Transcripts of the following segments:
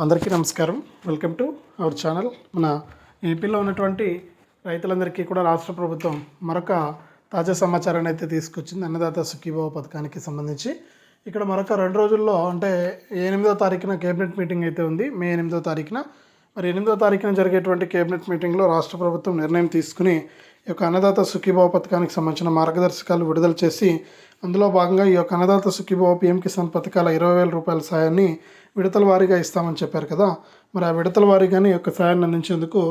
అందరికీ నమస్కారం. Welcome to our channel. మన ఏపీలో ఉన్నటువంటి రైతులందరికీ కూడా రాష్ట్ర ప్రభుత్వం మరొక తాజా సమాచారాన్ని అయితే తీసుకొచ్చింది. అన్నదాత సుఖీభావ పథకానికి సంబంధించి. ఇక్కడ మరొక రెండు రోజుల్లో అంటే ఎనిమిదో తారీఖున కేబినెట్ మీటింగ్ అయితే ఉంది. మే ఎనిమిదో తారీఖున. మరి ఎనిమిదో తారీఖున జరిగేటువంటి కేబినెట్ మీటింగ్లో రాష్ట్ర ప్రభుత్వం నిర్ణయం తీసుకుని ఈ యొక్క అన్నదాత సుఖీభావ పథకానికి సంబంధించిన మార్గదర్శకాలు విడుదల చేసి అందులో భాగంగా ఈ యొక్క అన్నదాత సుఖీభావ పిఎం కిసాన్ పథకాల ఇరవై వేల రూపాయల సాయాన్ని విడతల వారీగా ఇస్తామని చెప్పారు కదా. మరి ఆ విడతల వారీగానే యొక్క సాయాన్ని అందించేందుకు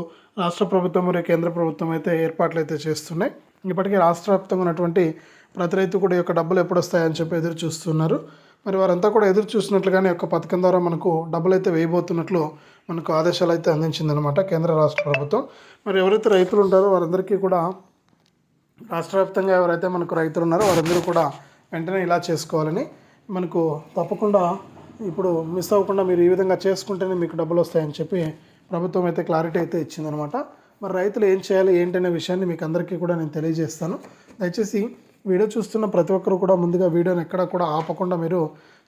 రాష్ట్ర ప్రభుత్వం మరియు కేంద్ర ప్రభుత్వం అయితే ఏర్పాట్లు అయితే చేస్తున్నాయి. ఇప్పటికే రాష్ట్ర వ్యాప్తంగా ఉన్నటువంటి ప్రతి రైతు కూడా యొక్క డబ్బులు ఎప్పుడు వస్తాయని చెప్పి ఎదురు చూస్తున్నారు. మరి వారంతా కూడా ఎదురు చూసినట్లుగానే యొక్క పథకం ద్వారా మనకు డబ్బులు అయితే వేయబోతున్నట్లు మనకు ఆదేశాలు అయితే అందించిందనమాట కేంద్ర రాష్ట్ర ప్రభుత్వం. మరి ఎవరైతే రైతులు ఉంటారో వారందరికీ కూడా రాష్ట్ర వ్యాప్తంగా ఎవరైతే మనకు రైతులు ఉన్నారో వారందరూ కూడా వెంటనే ఇలా చేసుకోవాలని మనకు తప్పకుండా ఇప్పుడు మిస్ అవ్వకుండా మీరు ఈ విధంగా చేసుకుంటేనే మీకు డబ్బులు వస్తాయని చెప్పి ప్రభుత్వం అయితే క్లారిటీ అయితే ఇచ్చిందనమాట. మరి రైతులు ఏం చేయాలి ఏంటనే విషయాన్ని మీకు అందరికీ కూడా నేను తెలియజేస్తాను. దయచేసి వీడియో చూస్తున్న ప్రతి ఒక్కరు కూడా ముందుగా వీడియోని ఎక్కడ కూడా ఆపకుండా మీరు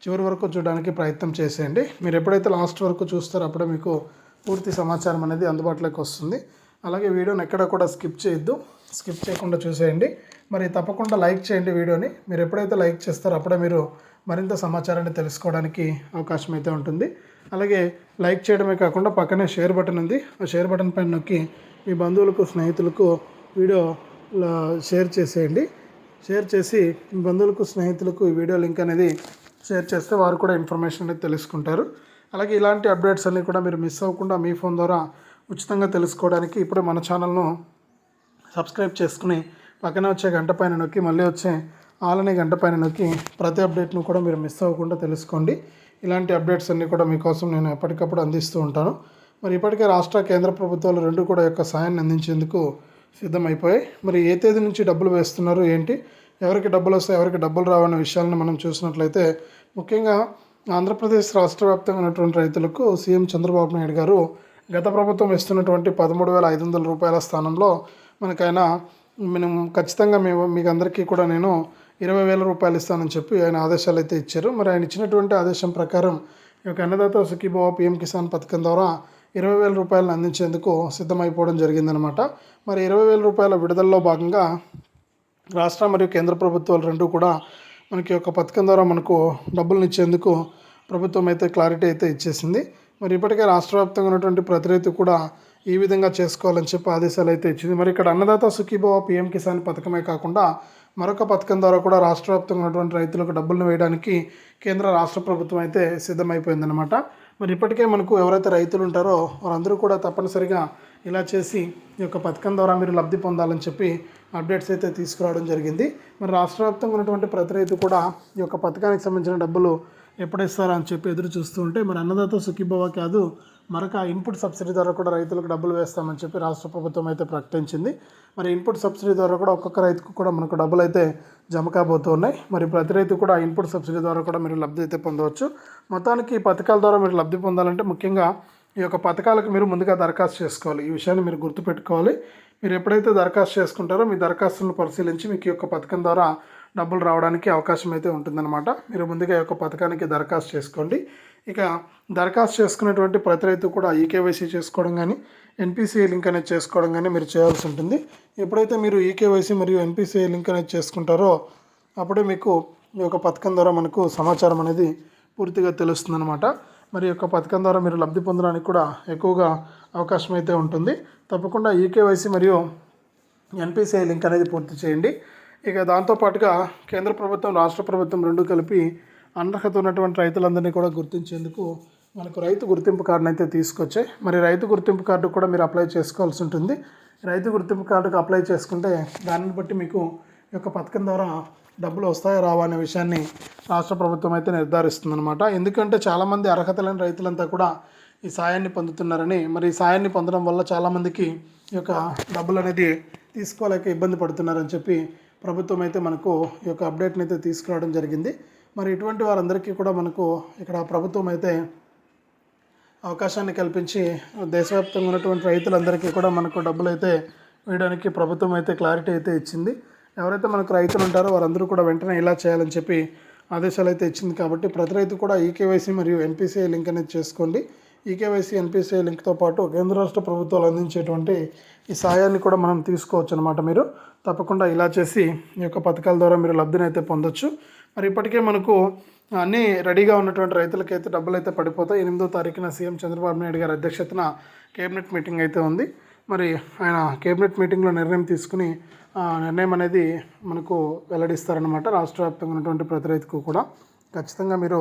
చివరి వరకు చూడడానికి ప్రయత్నం చేసేయండి. మీరు ఎప్పుడైతే లాస్ట్ వరకు చూస్తారో అప్పుడే మీకు పూర్తి సమాచారం అనేది అందుబాటులోకి వస్తుంది. అలాగే వీడియోని ఎక్కడ కూడా స్కిప్ చేయొద్దు. స్కిప్ చేయకుండా చూసేయండి. మరి తప్పకుండా లైక్ చేయండి వీడియోని. మీరు ఎప్పుడైతే లైక్ చేస్తారో అప్పుడే మీరు మరింత సమాచారాన్ని తెలుసుకోవడానికి అవకాశం అయితే ఉంటుంది. అలాగే లైక్ చేయడమే కాకుండా పక్కనే షేర్ బటన్ ఉంది. ఆ షేర్ బటన్ పైన నొక్కి మీ బంధువులకు స్నేహితులకు వీడియో లా- షేర్ చేసేయండి. షేర్ చేసి మీ బంధువులకు స్నేహితులకు ఈ వీడియో లింక్ అనేది షేర్ చేస్తే వారు కూడా ఇన్ఫర్మేషన్ అనేది తెలుసుకుంటారు. అలాగే ఇలాంటి అప్డేట్స్ అన్నీ కూడా మీరు మిస్ అవ్వకుండా మీ ఫోన్ ద్వారా ఉచితంగా తెలుసుకోవడానికి ఇప్పుడే మన ఛానల్ను సబ్స్క్రైబ్ చేసుకుని పక్కన వచ్చే గంట పైన నొక్కి మళ్ళీ వచ్చే ఆలనే గంట పైన నొక్కి ప్రతి అప్డేట్ను కూడా మీరు మిస్ అవ్వకుండా తెలుసుకోండి. ఇలాంటి అప్డేట్స్ అన్నీ కూడా మీకోసం నేను ఎప్పటికప్పుడు అందిస్తూ ఉంటాను. మరి ఇప్పటికే రాష్ట్ర కేంద్ర ప్రభుత్వాలు రెండు కూడా యొక్క సాయాన్ని అందించేందుకు సిద్ధమైపోయాయి. మరి ఏ తేదీ నుంచి డబ్బులు వేస్తున్నారు ఏంటి ఎవరికి డబ్బులు వస్తాయి ఎవరికి డబ్బులు రావనే విషయాలను మనం చూసినట్లయితే ముఖ్యంగా ఆంధ్రప్రదేశ్ రాష్ట్ర వ్యాప్తంగా ఉన్నటువంటి రైతులకు సీఎం చంద్రబాబు నాయుడు గారు గత ప్రభుత్వం ఇస్తున్నటువంటి పదమూడు వేల ఐదు వందల రూపాయల స్థానంలో మనకైనా మేము ఖచ్చితంగా మేము మీకు అందరికీ కూడా నేను ఇరవై వేల రూపాయలు ఇస్తానని చెప్పి ఆయన ఆదేశాలు అయితే ఇచ్చారు. మరి ఆయన ఇచ్చినటువంటి ఆదేశం ప్రకారం ఈ యొక్క అన్నదాత సుఖీభావ పిఎం కిసాన్ పథకం ద్వారా ఇరవై వేల రూపాయలను అందించేందుకు సిద్ధమైపోవడం జరిగిందనమాట మరి ఇరవై వేల రూపాయల విడుదలలో భాగంగా రాష్ట్ర మరియు కేంద్ర ప్రభుత్వాలు రెండు కూడా మనకి ఒక పథకం ద్వారా మనకు డబ్బులను ఇచ్చేందుకు ప్రభుత్వం అయితే క్లారిటీ అయితే ఇచ్చేసింది. మరి ఇప్పటికే రాష్ట్ర వ్యాప్తంగా ఉన్నటువంటి ప్రతి రైతు కూడా ఈ విధంగా చేసుకోవాలని చెప్పి ఆదేశాలు అయితే ఇచ్చింది. మరి ఇక్కడ అన్నదాత సుఖీభావ పిఎం కిసాన్ పథకమే కాకుండా మరొక పథకం ద్వారా కూడా రాష్ట్ర వ్యాప్తంగా ఉన్నటువంటి రైతులకు డబ్బులను వేయడానికి కేంద్ర రాష్ట్ర ప్రభుత్వం అయితే సిద్ధమైపోయిందనమాట మరి ఇప్పటికే మనకు ఎవరైతే రైతులు ఉంటారో వారందరూ కూడా తప్పనిసరిగా ఇలా చేసి ఈ యొక్క పథకం ద్వారా మీరు లబ్ధి పొందాలని చెప్పి అప్డేట్స్ అయితే తీసుకురావడం జరిగింది. మరి రాష్ట్ర వ్యాప్తంగా ఉన్నటువంటి ప్రతి రైతు కూడా ఈ యొక్క పథకానికి సంబంధించిన డబ్బులు ఎప్పుడేస్తారా అని చెప్పి ఎదురు చూస్తూ ఉంటే మరి అన్నదాత సుఖీభవ కాదు మరొక ఇన్పుట్ సబ్సిడీ ద్వారా కూడా రైతులకు డబ్బులు వేస్తామని చెప్పి రాష్ట్ర ప్రభుత్వం అయితే ప్రకటించింది. మరి ఇన్పుట్ సబ్సిడీ ద్వారా కూడా ఒక్కొక్క రైతుకు కూడా మనకు డబ్బులు అయితే జమ కాబోతున్నాయి. మరి ప్రతి రైతు కూడా ఇన్పుట్ సబ్సిడీ ద్వారా కూడా మీరు లబ్ధి అయితే పొందవచ్చు. మొత్తానికి ఈ పథకాల ద్వారా మీరు లబ్ధి పొందాలంటే ముఖ్యంగా ఈ యొక్క పథకాలకు మీరు ముందుగా దరఖాస్తు చేసుకోవాలి. ఈ విషయాన్ని మీరు గుర్తుపెట్టుకోవాలి. మీరు ఎప్పుడైతే దరఖాస్తు చేసుకుంటారో మీ దరఖాస్తులను పరిశీలించి మీకు ఈ యొక్క పథకం ద్వారా డబ్బులు రావడానికి అవకాశం అయితే ఉంటుందన్నమాట. మీరు ముందుగా ఈ యొక్క పథకానికి దరఖాస్తు చేసుకోండి. ఇక దరఖాస్తు చేసుకున్నటువంటి ప్రతి రైతు కూడా ఈకేవైసీ చేసుకోవడం కానీ ఎన్పిసిఐ లింక్ అనేది చేసుకోవడం కానీ మీరు చేయాల్సి ఉంటుంది. ఎప్పుడైతే మీరు ఈకేవైసీ మరియు ఎన్పిసిఐ లింక్ అనేది చేసుకుంటారో అప్పుడే మీకు ఈ యొక్క పథకం ద్వారా మనకు సమాచారం అనేది పూర్తిగా తెలుస్తుందన్నమాట. మరి యొక్క పథకం ద్వారా మీరు లబ్ధి పొందడానికి కూడా ఎక్కువగా అవకాశం అయితే ఉంటుంది. తప్పకుండా ఈకేవైసీ మరియు ఎన్పిసిఐ లింక్ అనేది పూర్తి చేయండి. ఇక దాంతోపాటుగా కేంద్ర ప్రభుత్వం రాష్ట్ర ప్రభుత్వం రెండు కలిపి అనర్హత ఉన్నటువంటి రైతులందరినీ కూడా గుర్తించేందుకు మనకు రైతు గుర్తింపు కార్డును అయితే తీసుకొచ్చాయి. మరి రైతు గుర్తింపు కార్డు కూడా మీరు అప్లై చేసుకోవాల్సి ఉంటుంది. రైతు గుర్తింపు కార్డుకు అప్లై చేసుకుంటే దానిని బట్టి మీకు ఈ యొక్క పథకం ద్వారా డబ్బులు వస్తాయో రావా అనే విషయాన్ని రాష్ట్ర ప్రభుత్వం అయితే నిర్ధారిస్తుందన్నమాట. ఎందుకంటే చాలామంది అర్హత లేని రైతులంతా కూడా ఈ సాయాన్ని పొందుతున్నారని మరి ఈ సాయాన్ని పొందడం వల్ల చాలామందికి ఈ యొక్క డబ్బులు అనేది తీసుకోలేక ఇబ్బంది పడుతున్నారని చెప్పి ప్రభుత్వం అయితే మనకు ఈ యొక్క అప్డేట్ని అయితే తీసుకురావడం జరిగింది. మరి ఇటువంటి వారందరికీ కూడా మనకు ఇక్కడ ప్రభుత్వం అయితే అవకాశాన్ని కల్పించి దేశవ్యాప్తంగా ఉన్నటువంటి రైతులందరికీ కూడా మనకు డబ్బులు అయితే వేయడానికి ప్రభుత్వం అయితే క్లారిటీ అయితే ఇచ్చింది. ఎవరైతే మనకు రైతులు ఉంటారో వారందరూ కూడా వెంటనే ఇలా చేయాలని చెప్పి ఆదేశాలు అయితే ఇచ్చింది. కాబట్టి ప్రతి రైతు కూడా ఈకేవైసీ మరియు ఎన్పిసిఐ లింక్ అనేది చేసుకోండి. ఈకేవైసీ ఎన్పిసిఐ లింక్తో పాటు కేంద్ర రాష్ట్ర ప్రభుత్వాలు అందించేటువంటి ఈ సాయాన్ని కూడా మనం తీసుకోవచ్చు అనమాట మీరు. తప్పకుండా ఇలా చేసి ఈ యొక్క పథకాల ద్వారా మీరు లబ్ధిని అయితే పొందొచ్చు. మరి ఇప్పటికే మనకు అన్నీ రెడీగా ఉన్నటువంటి రైతులకైతే డబ్బులు అయితే పడిపోతాయి. ఎనిమిదో తారీఖున సీఎం చంద్రబాబు నాయుడు గారి అధ్యక్షతన కేబినెట్ మీటింగ్ అయితే ఉంది. మరి ఆయన కేబినెట్ మీటింగ్లో నిర్ణయం తీసుకుని నిర్ణయం అనేది మనకు వెల్లడిస్తారనమాట రాష్ట్ర వ్యాప్తంగా ఉన్నటువంటి ప్రతి రైతుకు కూడా. ఖచ్చితంగా మీరు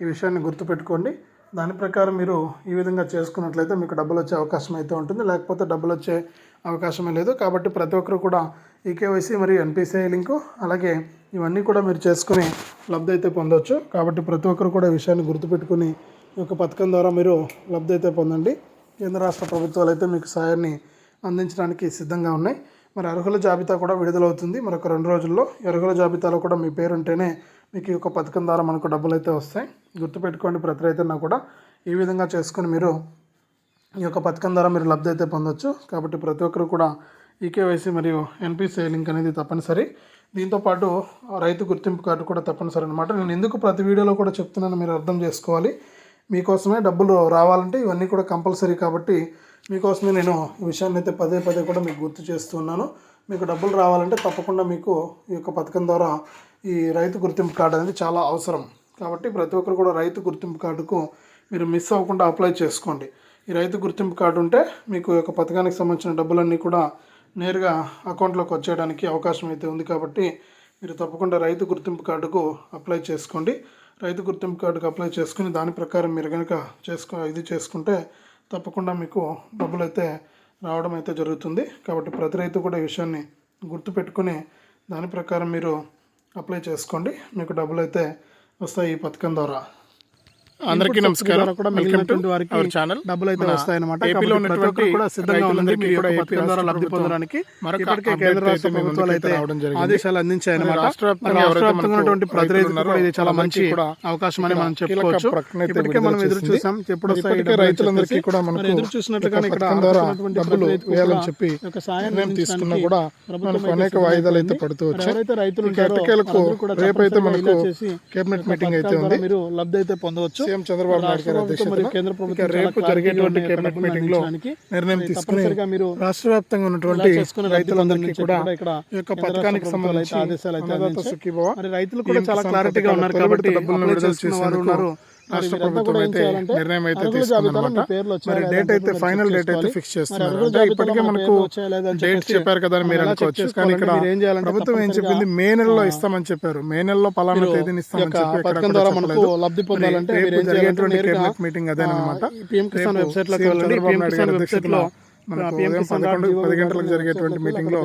ఈ విషయాన్ని గుర్తుపెట్టుకోండి. దాని ప్రకారం మీరు ఈ విధంగా చేసుకున్నట్లయితే మీకు డబ్బులు వచ్చే అవకాశం అయితే ఉంటుంది. లేకపోతే డబ్బులు వచ్చే అవకాశమే లేదు. కాబట్టి ప్రతి ఒక్కరు కూడా ఈ కేవైసీ మరియు ఎన్పిసిఐ లింకు అలాగే ఇవన్నీ కూడా మీరు చేసుకుని లబ్ధి అయితే పొందవచ్చు కాబట్టి ప్రతి ఒక్కరు కూడా ఈ విషయాన్ని గుర్తుపెట్టుకుని ఈ యొక్క పథకం ద్వారా మీరు లబ్ధి అయితే పొందండి. కేంద్ర రాష్ట్ర ప్రభుత్వాలు అయితే మీకు సాయాన్ని అందించడానికి సిద్ధంగా ఉన్నాయి. మరి అర్హుల జాబితా కూడా విడుదలవుతుంది. మరొక రెండు రోజుల్లో అర్హుల జాబితాలో కూడా మీ పేరు ఉంటేనే మీకు ఈ యొక్క పథకం ద్వారా మనకు డబ్బులు అయితే వస్తాయి. గుర్తుపెట్టుకోండి ప్రతి రైతున్నా కూడా ఈ విధంగా చేసుకొని మీరు ఈ యొక్క పథకం ద్వారా మీరు లబ్ధి అయితే పొందొచ్చు. కాబట్టి ప్రతి ఒక్కరు కూడా ఈకేవైసీ మరియు ఎన్పిసిఐ లింక్ అనేది తప్పనిసరి. దీంతో పాటు రైతు గుర్తింపు కార్డు కూడా తప్పనిసరి అనమాట నేను ఎందుకు ప్రతి వీడియోలో కూడా చెప్తున్నాను మీరు అర్థం చేసుకోవాలి. మీకోసమే డబ్బులు రావాలంటే ఇవన్నీ కూడా కంపల్సరీ కాబట్టి మీకోసమే నేను ఈ విషయాన్ని అయితే పదే పదే కూడా మీకు గుర్తు చేస్తున్నాను మీకు డబ్బులు రావాలంటే తప్పకుండా మీకు ఈ యొక్క పథకం ద్వారా ఈ రైతు గుర్తింపు కార్డు అనేది చాలా అవసరం. కాబట్టి ప్రతి ఒక్కరు కూడా రైతు గుర్తింపు కార్డుకు మీరు మిస్ అవ్వకుండా అప్లై చేసుకోండి. ఈ రైతు గుర్తింపు కార్డు ఉంటే మీకు యొక్క పథకానికి సంబంధించిన డబ్బులన్నీ కూడా నేరుగా అకౌంట్లోకి వచ్చేయడానికి అవకాశం అయితే ఉంది కాబట్టి మీరు తప్పకుండా రైతు గుర్తింపు కార్డుకు అప్లై చేసుకోండి. రైతు గుర్తింపు కార్డుకు అప్లై చేసుకుని దాని ప్రకారం మీరు కనుక చేసుకో ఇది చేసుకుంటే తప్పకుండా మీకు డబ్బులు అయితే రావడం అయితే జరుగుతుంది. కాబట్టి ప్రతి రైతు కూడా ఈ విషయాన్ని గుర్తుపెట్టుకుని దాని ప్రకారం మీరు అప్లై చేసుకోండి. మీకు డబ్బులు అయితే వస్తాయి ఈ పథకం ద్వారా. అందరికీ నమస్కారం కూడా వెల్కమ్ టు మిగిలినటువంటి వారికి ఛానల్ డబ్బులు అయితే మన వస్తాయన్నమాట ఏపీలో ఉన్నటువంటి కూడా సిద్ధంగా రైతులందరికీ మీరు కూడా ఏపీ ద్వారా లబ్ధి పొందడానికి ఇప్పటికే కేంద్ర రాష్ట్ర అయితే ప్రభుత్వాలు అయితే. ఆదేశాలు అందించాయన్నమాట మరి రాష్ట్ర వ్యాప్తంగా మరి రాష్ట్ర ఎవరైతే వ్యాప్తంగా ఉన్నటువంటి మనకు ప్రతి రైతుకు రైతులు కూడా ఇది చాలా మంచి అవకాశం అని మనం చెప్పుకోవచ్చు అయితే ఇప్పటికే మనం ఎదురు. చూసాం ఎప్పుడు వస్తాయి రైతులందరికీ. కూడా మనకు ఎదురు చూసినట్లుగానే ఇక్కడ డబ్బులు వేయాలని చెప్పి నిర్ణయం తీసుకున్నా కూడా మనకు అయితే అనేక వాయిదాలు అయితే. పడుతూ వచ్చాయి రైతులు రేపైతే తప్పనిసరిగా మనకు కేబినెట్ మీటింగ్ అయితే ఉంది మీరు లబ్ధి అయితే పొందవచ్చు సీఎం చంద్రబాబు నాయుడు గారి అధ్యక్షతన కేంద్ర ప్రభుత్వం ఇక రేపు జరిగేటువంటి కేబినెట్ మీటింగ్లో నిర్ణయం తీసుకుని రాష్ట్ర వ్యాప్తంగా ఉన్నటువంటి రైతులందరికీ కూడా ఈ యొక్క పథకానికి సంబంధించి ఆదేశాలు అయితే. సుఖీభవ రైతులు కూడా చాలా క్లారిటీగా ఉన్నారు కాబట్టి డబ్బులను విడుదల చేసేందుకు ఉన్నారు రాష్ట్ర ప్రభుత్వం అయితే నిర్ణయం అయితే వచ్చాయా మరి డేట్ అయితే ఫైనల్ డేట్ అయితే. ఫిక్స్ చేస్తున్నారు. అంటే ఇప్పటికే మన మనకు డేట్ చెప్పారు కదా మీరు అనుకోవచ్చు. కానీ ఇక్కడ ప్రభుత్వం ఏం చెప్పింది? మే నెలలో ఇస్తామని చెప్పారు. మే నెలలో పలానా తేదీని ఇస్తామని చెప్పి పథకం ద్వారా మనకు. లబ్ధి పొందాలంటే మీరు ఏం చేయాలంటే మీటింగ్ అదేనమాట. పిఎం కిసాన్ వెబ్సైట్లో మనకు ఉదయం పదకొండు పది గంటలకు జరిగేటువంటి మీటింగ్లో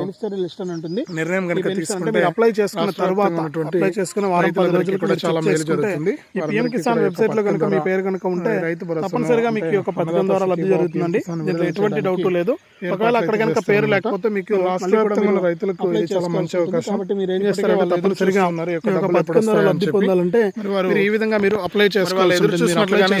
నిర్ణయం కనుక తీసుకుంటే అప్లై చేసుకున్న తర్వాత అప్లై చేసుకున్న వారం పది రైతులందరికీ రోజులు కూడా చాలా మేలు జరుగుతుంది. ఈ పిఎం వారందరికీ కిసాన్ కూడా వెబ్సైట్లో కనుక మీ పేరు కనుక ఉంటే రైతు తప్పనిసరిగా మీకు యొక్క పథకం ద్వారా లబ్ధి జరుగుతుందండి దీంట్లో ఎటువంటి డౌట్ లేదు ఒకవేళ అక్కడ కనుక పేరు. లేకపోతే మీకు రైతులకు చాలా మంచి. అవకాశం. కాబట్టి మీరు ఏం చేస్తారంటే తప్పనిసరిగా డబ్బులు పథకం ద్వారా లబ్ధి పొందాలంటే ఈ విధంగా మీరు అప్లై చేసుకోవాలి ఎదురు చూసినట్లుగానే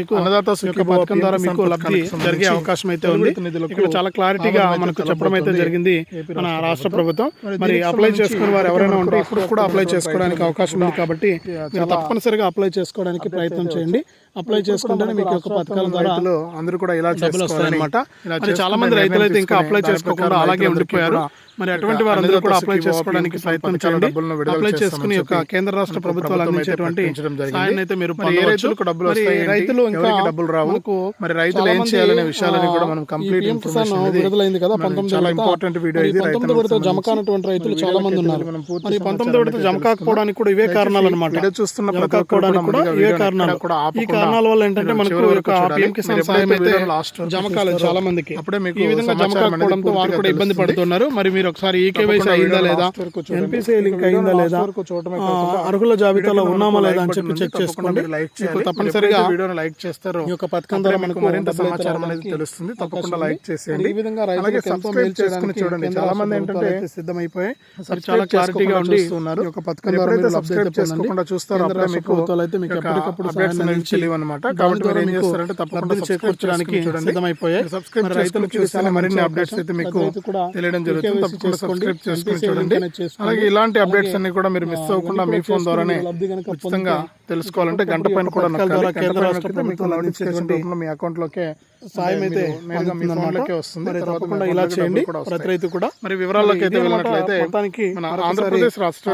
మీకు అన్నదాత పథకం ద్వారా మీకు లబ్ధి జరిగే అవకాశం అయితే ఉంది ఇక్కడ చాలా క్లారిటీగా మనకు చెప్పడం అయితే. జరిగింది. మన రాష్ట్ర ప్రభుత్వం. మరి అప్లై చేసుకున్న వారు ఎవరైనా ఉంటే ఇప్పుడు కూడా అప్లై చేసుకోవడానికి అవకాశం ఉంది. కాబట్టి మీరు తప్పనిసరిగా అప్లై చేసుకోవడానికి ప్రయత్నం చేయండి. అప్లై చేసుకుంటేనే మీకు యొక్క పథకాల ద్వారా అందరూ కూడా ఇలా డబ్బులు చేసుకోవాలని వస్తాయన్నమాట ఇలా మరి చాలా మంది రైతులు అయితే ఇంకా అప్లై చేసుకోకుండా అలాగే ఉండిపోయారు మరి అటువంటి వారందరూ కూడా అప్లై చేసుకోవడానికి ప్రయత్నం చేయండి అప్లై చేసుకుని యొక్క కేంద్ర రాష్ట్ర ప్రభుత్వాలు అందించేటువంటి. సాయాన్ని అయితే మీరు ఏ. రైతులకు డబ్బులు వస్తాయి? రైతులు ఇంకా డబ్బులు రావు? మరి రైతులు ఏం చేయాలనే విషయాలని కూడా మనం information అనేది విడుదలైంది కదా పంతొమ్మిది చాలా video మరి ఇది పంతొమ్మిది విడత జమ. కానటువంటి రైతులు చాలా మంది ఉన్నారు మరి పంతొమ్మిది విడత జమ కాకపోవడానికి కూడా ఇవే కారణాలు అనమాట వీడియో చూస్తున్న కూడా ఇవే కారణాలు కూడా ఈ కారణాల వల్ల ఏంటంటే మనకు. పిఎం కిసాన్ సాయం అయితే జమ కాలేదు చాలా మందికి అప్పుడే మీకు ఈ విధంగా జమ కాకపోవడంతో వారు కూడా ఇబ్బంది. పడుతున్నారు మరి మీరు ఒకసారి ఈ కేవైసీ అయిందా లేదా. ఎన్పిసిఐ లింక్ అయిందా లేదా అర్హుల జాబితాలో ఉన్నామా లేదా అని చెప్పి చెక్. చేసుకోండి. తప్పనిసరిగా వీడియోని లైక్ చేస్తారో ఈ యొక్క పథకం ద్వారా మనకు మరింత సమాచారం అనేది తెలుస్తుంది తప్పకుండా లైక్. చేసేయండి ఈ విధంగా అలాగే సబ్స్క్రైబ్ చేసుకుని చూడండి చాలా మంది ఏంటంటే సబ్స్క్రైబ్ చాలా క్లారిటీగా ఉండి. ఈ యొక్క పథకం ద్వారా సబ్స్క్రైబ్. చేసుకోకుండా చూస్తారో మీకు అయితే మీకు ఎప్పటికప్పుడు తెలియవు అనమాట కాబట్టి మీరు ఏం చేస్తారంటే తప్పకుండా చేకూర్చడానికి సిద్ధమైపోయాయి సబ్స్క్రైబ్ రైతులకు చూస్తే మరిన్ని అప్డేట్స్. అయితే మీకు తెలియడం జరుగుతుంది. తప్పకుండా సబ్స్క్రైబ్ చేసుకుని చూడండి. అలాగే ఇలాంటి అప్డేట్స్ అన్ని కూడా మీరు మిస్ అవ్వకుండా మీ ఫోన్ ద్వారానే ఉచితంగా తెలుసుకోవాలంటే గంట పైన కూడా మీ అకౌంట్ లోకే సాయం అయితే వస్తుంది తప్పకుండా ఇలా చేయండి కూడా. ప్రతి రైతు కూడా మరి వివరాల్లోకి అయితే వెళ్ళినట్లయితే మొత్తానికి ఆంధ్రప్రదేశ్ రాష్ట్ర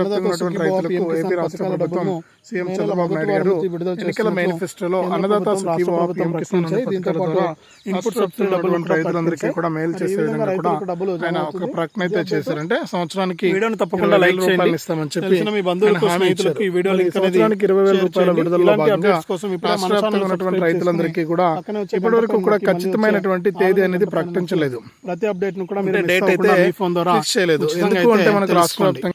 రైతులకు ఏపీ రాష్ట్ర ప్రభుత్వం సీఎం చంద్రబాబు నాయుడు గారు విడుదల ఎన్నికల మేనిఫెస్టోలో అన్నదాత సుఖీభవ కిసాన్ ఇన్పుట్ సబ్సిడీ డబ్బులు కూడా రైతులందరికీ కూడా మేలు. చేసే విధంగా కూడా ఆయన ఒక. ప్రకటన అయితే చేశారంటే సంవత్సరానికి వీడియోని తప్పకుండా లైక్ రూపాయలు ఇస్తామని చెప్పి మీ బంధువులకు స్నేహితులకు ఈ. వీడియో లింక్ అనేది సంవత్సరానికి ఇరవై వేల రూపాయల ఇలాంటి భాగంగా రాష్ట్ర వ్యాప్తంగా ఉన్నటువంటి రైతులందరికీ కూడా వచ్చే ఇప్పటివరకు గంట కూడా ఖచ్చితమైనటువంటి తేదీ అనేది ప్రకటించలేదు. ప్రతి అప్డేట్ను కూడా మీరు డేట్ అయితే ఫోన్ ద్వారా చేయలేదు. ఎందుకు అంటే మనకు రాష్ట్ర